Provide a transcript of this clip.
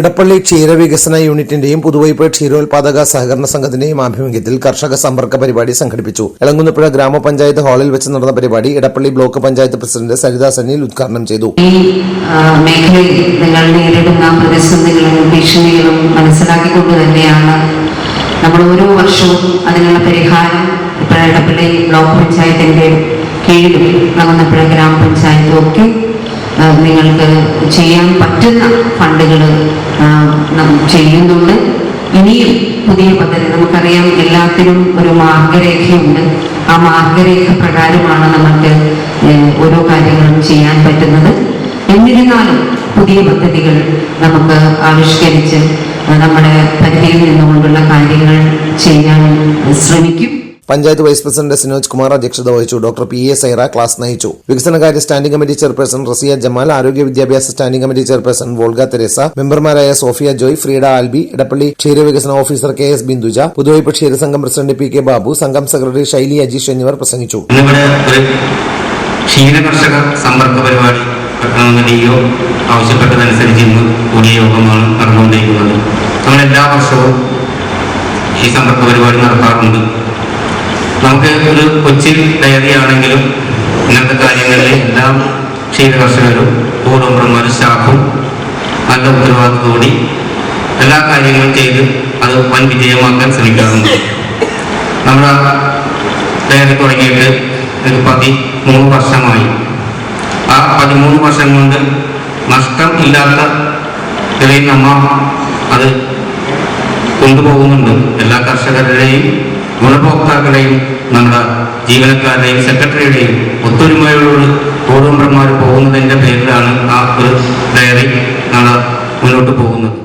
ഇടപ്പള്ളി ക്ഷീരവികസന യൂണിറ്റിന്റെയും പുതുവൈപ്പ് ക്ഷീരോത്പാദക സഹകരണ സംഘത്തിന്റെയും ആഭിമുഖ്യത്തിൽ കർഷക സമ്പർക്ക പരിപാടി സംഘടിപ്പിച്ചു. എളങ്കുന്നപ്പുഴ ഗ്രാമപഞ്ചായത്ത് ഹാളിൽ വെച്ച് നടന്ന പരിപാടി ഇടപ്പള്ളി ബ്ലോക്ക് പഞ്ചായത്ത് പ്രസിഡന്റ് സരിത സനിൽ ഉദ്ഘാടനം ചെയ്തു. നമ്മൾ ഓരോ വർഷവും അതിനുള്ള പരിഹാരം ഇപ്പോൾ ഇടപ്പള്ളി ബ്ലോക്ക് പഞ്ചായത്തിന്റെ കീഴിലും നങ്ങന്നപ്പുഴ ഗ്രാമപഞ്ചായത്തും ഒക്കെ നിങ്ങൾക്ക് ചെയ്യാൻ പറ്റുന്ന ഫണ്ടുകൾ ചെയ്യുന്നുണ്ട്. ഇനിയും പുതിയ പദ്ധതി നമുക്കറിയാം എല്ലാത്തിനും ഒരു മാർഗരേഖയുണ്ട്. ആ മാർഗരേഖ പ്രകാരമാണ് നമുക്ക് ഓരോ കാര്യങ്ങളും ചെയ്യാൻ പറ്റുന്നത്. എന്നിരുന്നാലും പുതിയ പദ്ധതികൾ നമുക്ക് ആവിഷ്കരിച്ച് നമ്മുടെ പരിധിയിൽ നിന്നുകൊണ്ടുള്ള കാര്യങ്ങൾ ചെയ്യാൻ ശ്രമിക്കും. പഞ്ചായത്ത് വൈസ് പ്രസിഡന്റ് സിനോജ് കുമാർ അധ്യക്ഷത വഹിച്ചു. Doctor P A Saira class നയിച്ചു. വികസനകാര്യ standing committee chairperson Rasiya Jamal ആരോഗ്യ വിദ്യാഭ്യാസ standing committee chairperson Volga Theresa മെമ്പർമാരായ സോഫിയ ജോയ് ഫ്രീഡ ആൽബി ഇടപ്പള്ളി ക്ഷീരവികസന officer K S Binduja Puthuvype ക്ഷീരസംഘം president P K Babu സംഘം സെക്രട്ടറി ശൈലി അജീഷ് എന്നിവർ പ്രസംഗിച്ചു. ക്ഷീരകർഷക സമ്പർക്ക പരിപാടി ഒ ആവശ്യപ്പെട്ടതനുസരിച്ച് ഇന്ന് പുതിയ യോഗമാണ് നടന്നുകൊണ്ടിരിക്കുന്നത്. നമ്മൾ എല്ലാ വർഷവും ഈ സമ്പർക്ക പരിപാടി നടത്താറുണ്ട്. നമുക്ക് ഒരു കൊച്ചി ഡയറിയാണെങ്കിലും ഇങ്ങനത്തെ കാര്യങ്ങളിൽ എല്ലാം ക്ഷീര കർഷകരും ബോർഡ് സ്റ്റാഫും നല്ല ഉത്തരവാദിത്തോടി എല്ലാ കാര്യങ്ങളും ചെയ്ത് അത് വൻ വിജയമാക്കാൻ ശ്രമിക്കാറുണ്ട്. നമ്മുടെ ഡയറി തുടങ്ങിയിട്ട് ഒരു പതിമൂന്ന് വർഷമായി. ആ പതിമൂന്ന് വർഷം കൊണ്ട് നഷ്ടം ഇല്ലാത്ത നിലയിൽ നമ്മ അത് കൊണ്ടുപോകുന്നുണ്ട്. എല്ലാ കർഷകരുടെയും ഗുണഭോക്താക്കളുടെയും നമ്മുടെ ജീവനക്കാരുടെയും സെക്രട്ടറിയുടെയും ഒത്തൊരുമയോട് ബോർഡ് മെമ്പർമാർ പോകുന്നതിന്റെ പേരിലാണ് ആ ഒരു ഡയറി നമ്മൾ മുന്നോട്ട് പോകുന്നത്.